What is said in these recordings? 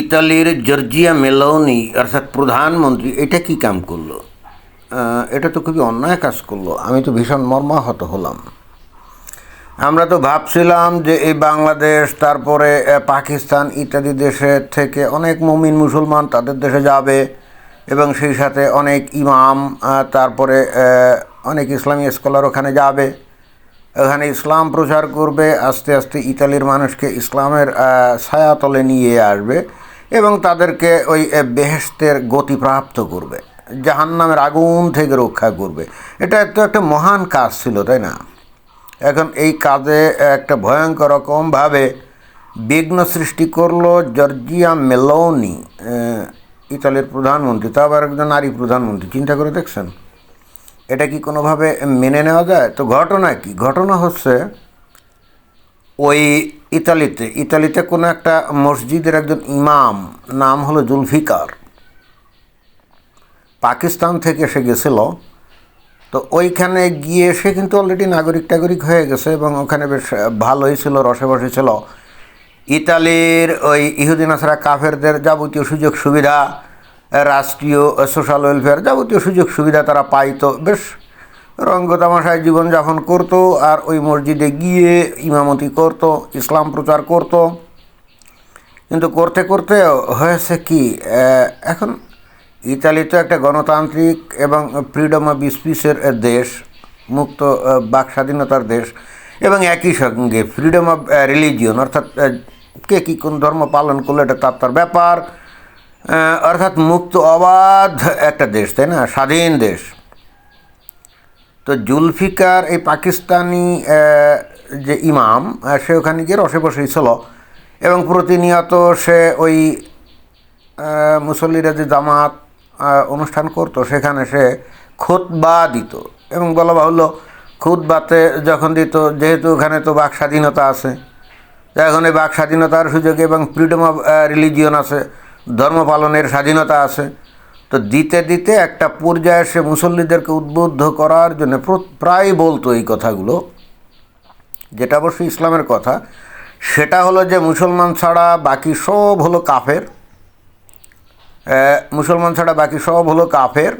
ইতালির Giorgia Meloni অর্থাৎ প্রধানমন্ত্রী, এটা কি কাম করল? এটা তো খুবই অন্যায় কাজ করল। আমি তো ভীষণ মর্মাহত হলাম। আমরা তো ভাবছিলাম যে এই বাংলাদেশ, তারপরে পাকিস্তান ইত্যাদি দেশে থেকে অনেক মমিন মুসলমান তাদের দেশে যাবে, এবং সেই সাথে অনেক ইমাম তারপরে অনেক ইসলামী স্কলার ওখানে যাবে। ওখানে ইসলাম প্রচার করবে, আস্তে আস্তে ইতালির মানুষকে ইসলামের ছায়াতলে নিয়ে আসবে। এবং তাদেরকে ওই বেহেস্তের গতিপ্রাপ্ত করবে। জাহান্নামের আগুন থেকে রক্ষা করবে। এটা তো একটা মহান কাজ ছিল, তাই না? এখন এই কাজে একটা ভয়ঙ্কর রকমভাবে বিঘ্ন সৃষ্টি করল জর্জিয়া মেলোনি ইতালির প্রধানমন্ত্রী, তা আবার একজন নারী প্রধানমন্ত্রী, চিন্তা করে দেখছেন? এটা কি কোনোভাবে মেনে নেওয়া যায়? তো ঘটনা কি? ঘটনা হচ্ছে ওই ইতালিতে ইতালিতে কোনো একটা মসজিদের একজন ইমাম, নাম হলো জুলফিকার। পাকিস্তান থেকে সে গেছিল, তো ওইখানে গিয়ে সে কিন্তু অলরেডি নাগরিক টাগরিক হয়ে গেছে এবং ওখানে বেশ ভালোই ছিল, রসে বসে ছিল। ইতালির ওই ইহুদিন আসারা কাফেরদের যাবতীয় সুযোগ সুবিধা, রাষ্ট্রীয় সোশ্যাল ওয়েলফেয়ার যাবতীয় সুযোগ সুবিধা তারা পাইতো, বেশ রঙ্গ তামাশায় জীবনযাপন করতো আর ওই মসজিদে গিয়ে ইমামতি করতো, ইসলাম প্রচার করতো। কিন্তু করতে করতে হয়েছে কি এখন ইতালি তো একটা গণতান্ত্রিক এবং ফ্রিডম অফ স্পিচের দেশ, মুক্ত বাক স্বাধীনতার দেশ, এবং একই সঙ্গে ফ্রিডম অফ রিলিজিয়ন অর্থাৎ কে কী কোন ধর্ম পালন করলে এটা তার তার ব্যাপার অর্থাৎ মুক্ত অবাধ একটা দেশ, তাই না? স্বাধীন দেশ। তো জুলফিকার, এই পাকিস্তানি যে ইমাম সে ওখানে গিয়ে রসে বসেই ছিল। এবং প্রতিনিয়ত সে ওই মুসল্লিরা যে জামাত অনুষ্ঠান করতো, সেখানে সে খুতবা দিত। এবং বলা বাহুল্য, খুতবাতে যখন দিত, যেহেতু ওখানে তো বাক স্বাধীনতা আছে এখন এই বাক স্বাধীনতার সুযোগে এবং ফ্রিডম অফ রিলিজিয়ন আছে, ধর্ম পালনের স্বাধীনতা আছে তো দিতে দিতে একটা পর্যায়ে সে মুসল্লিদেরকে উদ্বুদ্ধ করার জন্য প্র- প্রায় বলতো এই কথাগুলো। যেটা অবশ্যই ইসলামের কথা। সেটা হলো যে মুসলমান ছাড়া বাকি সব হলো কাফের। মুসলমান ছাড়া বাকি সব হলো কাফের।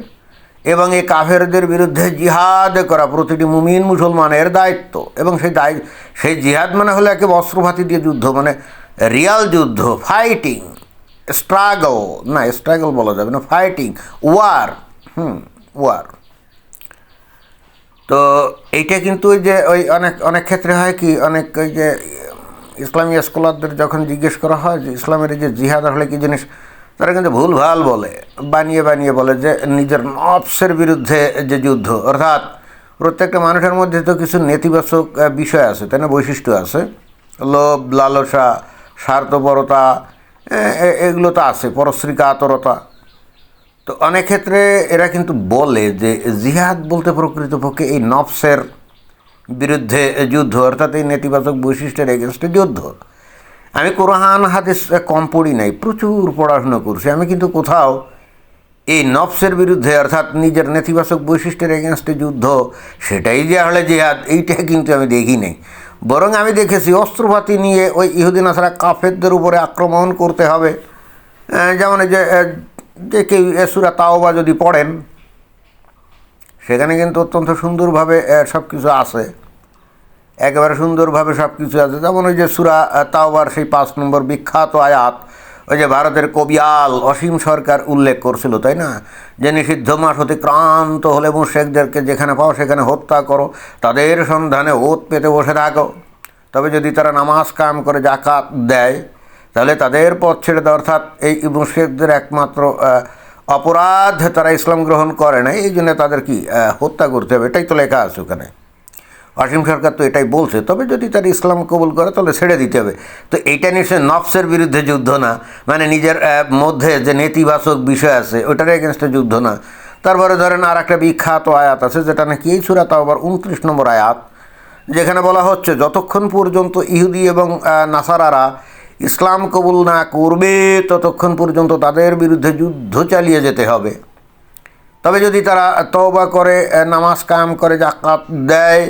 এবং এই কাফেরদের বিরুদ্ধে জিহাদ করা প্রতিটি মুমিন মুসলমানের দায়িত্ব। এবং সেই দায়, সেই জিহাদ মানে হলো একে অস্ত্রভাতি দিয়ে যুদ্ধ মানে রিয়াল যুদ্ধ ফাইটিং স্ট্রাগল না স্ট্রাগল বলা যাবে না ফাইটিং ওয়ার হুম ওয়ার তো এইটা কিন্তু যে ওই অনেক অনেক ক্ষেত্রে হয় কি, অনেক ওই যে ইসলামী স্কলারদের যখন জিজ্ঞেস করা হয় যে ইসলামের যে জিহাদ আসলে কি জিনিস, তারা কিন্তু ভুলভাল বলে, বানিয়ে বানিয়ে বলে যে নিজের নফসের বিরুদ্ধে যে যুদ্ধ, অর্থাৎ প্রত্যেকটা মানুষের মধ্যে তো কিছু নেতিবাচক বিষয় আছে, তাই না, বৈশিষ্ট্য আছে, লোভ, লালসা, স্বার্থপরতা এগুলো তো আছে পরশ্রী কাতরতা তো অনেক ক্ষেত্রে এরা কিন্তু বলে যে জিহাদ বলতে প্রকৃতপক্ষে এই নফসের বিরুদ্ধে যুদ্ধ, অর্থাৎ এই নেতিবাচক বৈশিষ্ট্যের এগেনস্টে যুদ্ধ। আমি কোরআন, হাদিস কম পড়ি নাই, প্রচুর পড়াশুনো করছি। আমি কিন্তু কোথাও এই নফসের বিরুদ্ধে, অর্থাৎ নিজের নেতিবাচক বৈশিষ্ট্যের এগেনস্টে যুদ্ধ, সেটাই যে হলে জিহাদ, এইটা কিন্তু আমি দেখি নাই। বরং আমি দেখেছি অস্ত্রপাতি নিয়ে ওই ইহুদিন আসারা কাফেরদের উপরে আক্রমণ করতে হবে। যেমন যে যে কেউ সুরা তাওবা যদি পড়েন, সেখানে কিন্তু অত্যন্ত সুন্দরভাবে সব কিছু আছে। একেবারে সুন্দরভাবে সব কিছু আছে। যেমন ওই যে সুরা তাওবার সেই পাঁচ নম্বর বিখ্যাত আয়াত ওই যে ভারতের কবিয়াল অসীম সরকার উল্লেখ করছিল, তাই না? যে নিষিদ্ধ মাস অতিক্রান্ত হলে মুশেকদেরকে যেখানে পাও সেখানে হত্যা করো, তাদের সন্ধানে ওত পেতে বসে থাকো। তবে যদি তারা নামাজ কাম করে জাকাত দেয়, তাহলে তাদের পথ ছেড়ে দেয় অর্থাৎ এই মুশেকদের একমাত্র অপরাধ তারা ইসলাম গ্রহণ করে না এই জন্য তাদের কি হত্যা করতে হবে? এটাই তো লেখা আছে ওখানে। অসীম সরকার তো এটাই বলছে, তবে যদি তার ইসলাম কবুল করে তাহলে ছেড়ে দিতে হবে। তো এইটা নিশ্চয় নফসের বিরুদ্ধে যুদ্ধ না মানে নিজের মধ্যে যে নেতিবাচক বিষয় আছে, ওটার এগেনস্টে যুদ্ধ না। তারপরে ধরেন আর একটা বিখ্যাত আয়াত আছে, যেটা নাকি এই সুরা তাও আবার উনত্রিশ নম্বর আয়াত, যেখানে বলা হচ্ছে, যতক্ষণ পর্যন্ত ইহুদি এবং নাসারারা ইসলাম কবুল না করবে, ততক্ষণ পর্যন্ত তাদের বিরুদ্ধে যুদ্ধ চালিয়ে যেতে হবে। তবে যদি তারা তওবা করে নামাজ কায়েম করে জাকাত দেয়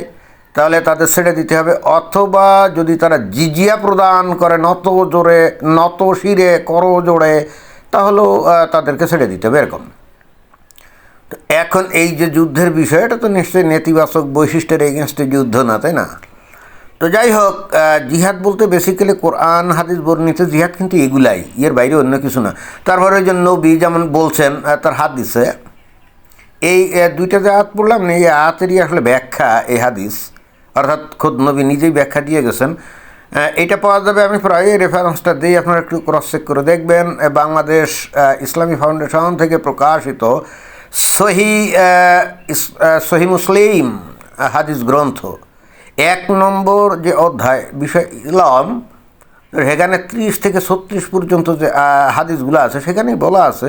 তাহলে তাদের ছেড়ে দিতে হবে। অথবা যদি তারা জিজিয়া প্রদান করে নত জোরে, নত শিরে, কর জোরে, তাহলেও তাদেরকে ছেড়ে দিতে হবে এরকম। তো এখন এই যে যুদ্ধের বিষয়, এটা তো নিশ্চয়ই নেতিবাচক বৈশিষ্ট্যের এগেনস্টে যুদ্ধ না, তাই না? তো যাই হোক জিহাদ বলতে বেসিক্যালি কোরআন, হাদিস বর্ণিত জিহাদ কিন্তু এগুলাই, এর বাইরে অন্য কিছু না। তারপরে ওই যে নবী যেমন বলছেন তার হাদিসে, এই দুইটা যে আয়াত পড়লাম না, এই আয়াতেরই আসলে ব্যাখ্যা, এই হাদিস। অর্থাৎ খোদ নবী নিজেই ব্যাখ্যা দিয়ে গেছেন। এটা পাওয়া যাবে আমি প্রায় রেফারেন্সটা দিই, আপনারা একটু ক্রস চেক করে দেখবেন। বাংলাদেশ ইসলামী ফাউন্ডেশন থেকে প্রকাশিত সহি সহি মুসলিম হাদিস গ্রন্থ। এক নম্বর যে অধ্যায়, বিষয় ইলাম, সেখানে ত্রিশ থেকে ছত্রিশ পর্যন্ত যে হাদিসগুলো আছে, সেখানেই বলা আছে।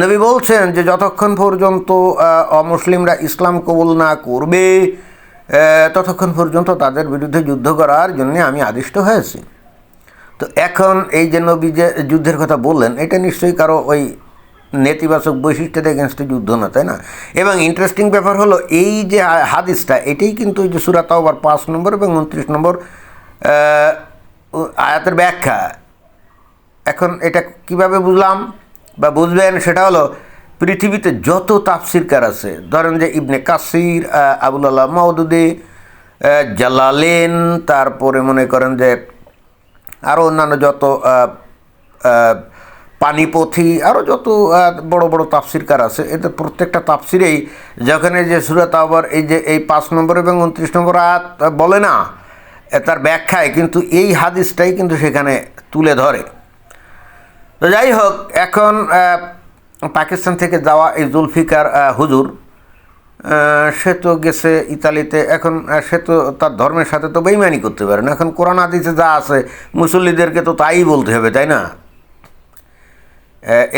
নবী বলছেন যে, যতক্ষণ পর্যন্ত অমুসলিমরা ইসলাম কবুল না করবে ততক্ষণ পর্যন্ত তাদের বিরুদ্ধে যুদ্ধ করার জন্য আমি আদিষ্ট হয়েছি। তো এখন এই যে নবী যে যুদ্ধের কথা বললেন, এটা নিশ্চয়ই কারও ওই নেতিবাচক বৈশিষ্ট্যের এগেনস্টে যুদ্ধ না, তাই না? এবং ইন্টারেস্টিং ব্যাপার হলো, এই যে হাদিসটা, এটাই কিন্তু ওই যে সুরাত আবার পাঁচ নম্বর এবং উনত্রিশ নম্বর আয়াতের ব্যাখ্যা। এখন এটা কীভাবে বুঝলাম বা বুঝবেন সেটা হলো পৃথিবীতে যত তাফসিরকার আছে, ধরেন যে ইবনে কাসির আবুল আল্লাহ মৌদুদি জালালেন, তারপরে মনে করেন যে আরও অন্যান্য যত পানিপথি আরও যত বড় বড় তাফসিরকার আছে এতে প্রত্যেকটা তাফসিরেই যেখানে যে সুরাত আবার এই যে, এই পাঁচ নম্বর এবং উনত্রিশ নম্বর আয়াত বলে না তার ব্যাখ্যায় কিন্তু এই হাদিসটাই কিন্তু সেখানে তুলে ধরে। তো যাই হোক, এখন পাকিস্তান থেকে যাওয়া এই জুলফিকার হুজুর সে তো গেছে ইতালিতে। এখন সে তো তার ধর্মের সাথে তো বেইমানি করতে পারে না। এখন কোরআন আদিতে যা আছে, মুসল্লিদেরকে তো তাই বলতে হবে, তাই না?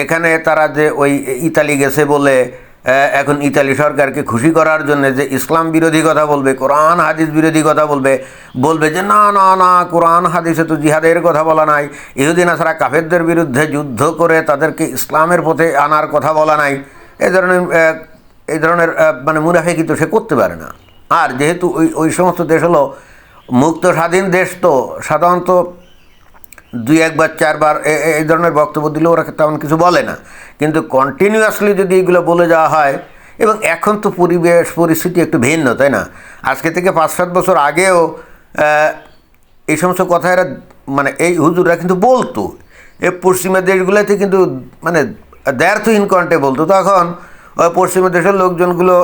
এখানে তারা যে ওই ইতালি গেছে বলে এখন ইতালি সরকারকে খুশি করার জন্য যে ইসলাম বিরোধী কথা বলবে, কোরআন, হাদিস বিরোধী কথা বলবে বলবে যে না না না, কোরআন, হাদিসে তো জিহাদের কথা বলা নাই ইহুদিন আসারা কাফেরদের বিরুদ্ধে যুদ্ধ করে তাদেরকে ইসলামের পথে আনার কথা বলা নাই এই ধরনের এই ধরনের মানে মুনাফেকি কিন্তু সে করতে পারে না। আর যেহেতু ওই ওই সমস্ত দেশ হলো মুক্ত স্বাধীন দেশ, তো সাধারণত দুই একবার, চারবার এই ধরনের বক্তব্য দিলে ওরা তেমন কিছু বলে না। কিন্তু কন্টিনিউয়াসলি যদি এগুলো বলে যাওয়া হয়, এবং এখন তো পরিবেশ, পরিস্থিতি একটু ভিন্ন, তাই না? আজকে থেকে পাঁচ, সাত বছর আগেও এই সমস্ত কথা এরা মানে এই হুজুররা কিন্তু বলতো। এ, পশ্চিমা দেশগুলোতে কিন্তু মানে দ্যার্থহীন কণ্ঠে বলতো তখন ওই পশ্চিমা দেশের লোকজনগুলো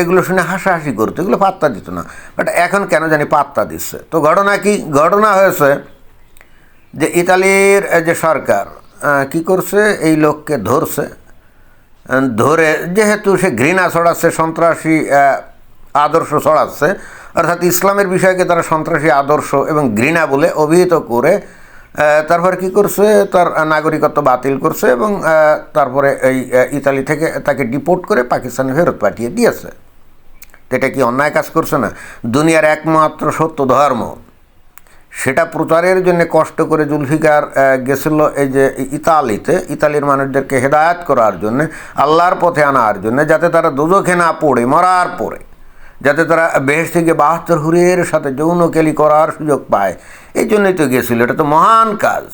এগুলো শুনে হাসাহাসি করতো। এগুলো পাত্তা দিত না। বাট এখন কেন জানি পাত্তা দিচ্ছে। তো ঘটনা কি? ঘটনা হয়েছে যে ইতালির যে সরকার কি করছে? এই লোককে ধরছে। ধরে, যেহেতু সে ঘৃণা ছড়াচ্ছে, সন্ত্রাসী আদর্শ ছড়াচ্ছে, অর্থাৎ ইসলামের বিষয়কে তারা সন্ত্রাসী, আদর্শ এবং ঘৃণা বলে অভিহিত করে তারপর কি করছে? তার নাগরিকত্ব বাতিল করছে এবং তারপরে এই ইতালি থেকে তাকে ডিপোর্ট করে পাকিস্তানে ফেরত পাঠিয়ে দিয়েছে। এটা কি অন্যায় কাজ করছে না? দুনিয়ার একমাত্র সত্য ধর্ম। সেটা প্রচারের জন্য কষ্ট করে জুলফিকার গেছিল এই যে ইতালিতে। ইতালির মানুষদেরকে হেদায়াত করার জন্য, আল্লাহর পথে আনার জন্য, যাতে তারা দুজখে না পড়ে, মরার পরে। যাতে তারা বেহেস থেকে বাহাত্তর হুরের সাথে যৌন কেলি করার সুযোগ পায়। এই জন্যই তো গেছিল, এটা তো মহান কাজ।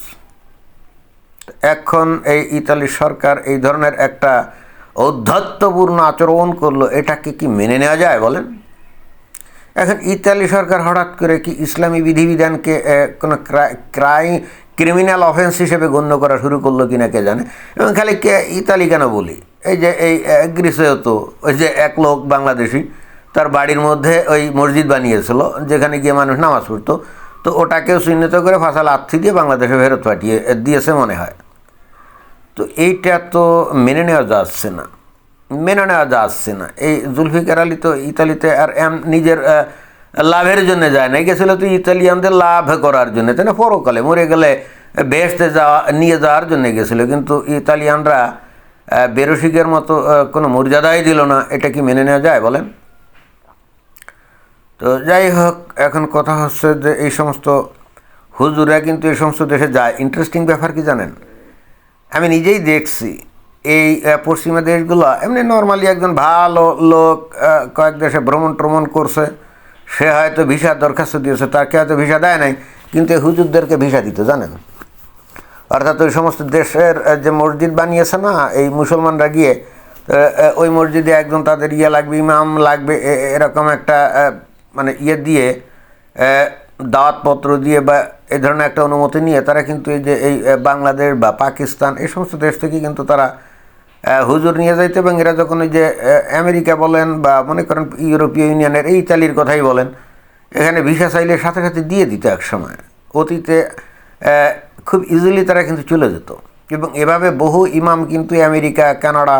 এখন এই ইতালি সরকার এই ধরনের একটা ঔদ্ধত্যপূর্ণ আচরণ করল, এটাকে কি মেনে নেওয়া যায় বলেন? এখন ইতালি সরকার হঠাৎ করে কি ইসলামী বিধিবিধানকে কোনো ক্রাই ক্রিমিনাল অফেন্স হিসেবে গণ্য করা শুরু করল কিনা কে জানে? এবং খালি কে, ইতালি কেন বলি? এই যে, এই গ্রিসেও তো, ওই যে এক লোক বাংলাদেশি, তার বাড়ির মধ্যে ওই মসজিদ বানিয়েছিল, যেখানে গিয়ে মানুষ নামাজ পড়তো। তো ওটাকেও চিহ্নিত করে ফাঁসাল আর্থি দিয়ে বাংলাদেশে ফেরত পাঠিয়ে দিয়েছে মনে হয়। তো এইটা তো মেনে নেওয়া যাচ্ছে না। মেনে নেওয়া যাচ্ছে না। এই জুলফিকার আলী তো ইতালিতে আর এম নিজের লাভের জন্য যায় না। গেছিল তো ইতালিয়ানদের লাভ করার জন্য। তাই না? পরকালে মরে গেলে বেহেস্তে যাওয়া, নিয়ে যাওয়ার জন্য গেছিল। কিন্তু ইতালিয়ানরা বেরসিকের মতো কোনো মর্যাদাই দিল না। এটা কি মেনে নেওয়া যায় বলেন? তো যাই হোক, এখন কথা হচ্ছে যে এই সমস্ত হুজুরা কিন্তু এই সমস্ত দেশে যায়। ইন্টারেস্টিং ব্যাপার কি জানেন? আমি নিজেই দেখছি এই পশ্চিমা দেশগুলো, এমনি নর্মালি একজন ভালো লোক কয়েক দেশে ভ্রমণ ট্রমণ করছে, সে হয়তো ভিসা দরখাস্ত দিয়েছে, তাকে হয়তো ভিসা দেয় নাই, কিন্তু হুজুরদেরকে ভিসা দিত, জানেন? অর্থাৎ ওই সমস্ত দেশের যে মসজিদ বানিয়েছে না, এই মুসলমানরা গিয়ে ওই মসজিদে একজন তাদের ইয়ে লাগবে, ইমাম লাগবে, এ- এ- এরকম একটা মানে ইয়ে দিয়ে দাওয়াতপত্র দিয়ে বা এই ধরনের একটা অনুমতি নিয়ে, তারা কিন্তু এই যে এই বাংলাদেশ বা পাকিস্তান, এই সমস্ত দেশ থেকে কিন্তু তারা হুজুর নিয়ে যাইতে এবং এরা যখন ওই যে আমেরিকা বলেন বা মনে করেন ইউরোপীয় ইউনিয়নের এই ইতালির কথাই বলেন, এখানে ভিসা চাইলে সাথে সাথে দিয়ে দিত এক সময়। অতীতে খুব ইজিলি তারা কিন্তু চলে যেত। এবং এভাবে বহু ইমাম কিন্তু আমেরিকা, কানাডা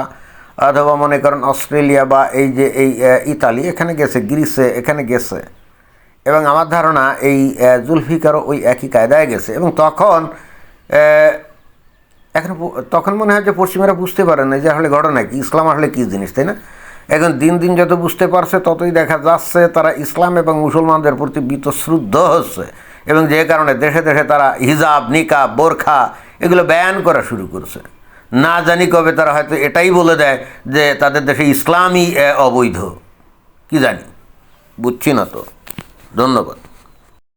অথবা মনে করেন অস্ট্রেলিয়া বা এই যে, এই ইতালি, এখানে গেছে, গ্রিসে, এখানে গেছে। এবং আমার ধারণা এই জুলফিকারও ওই একই কায়দায় গেছে। এবং তখন এখন তখন মনে হয় যে পশ্চিমারা বুঝতে পারে না যে আসলে ঘটনা কি, ইসলাম আসলে কী জিনিস, তাই না? এখন দিন দিন যত বুঝতে পারছে, ততই দেখা যাচ্ছে তারা ইসলাম এবং মুসলমানদের প্রতি বিতশ্রুদ্ধ হচ্ছে এবং যে কারণে দেশে দেশে তারা হিজাব, নিকাব, বোরখা এগুলো ব্যান করা শুরু করছে। না জানি কবে তারা হয়তো এটাই বলে দেয় যে তাদের দেশে ইসলামই অবৈধ। কি জানি? বুঝছি না তো। ধন্যবাদ।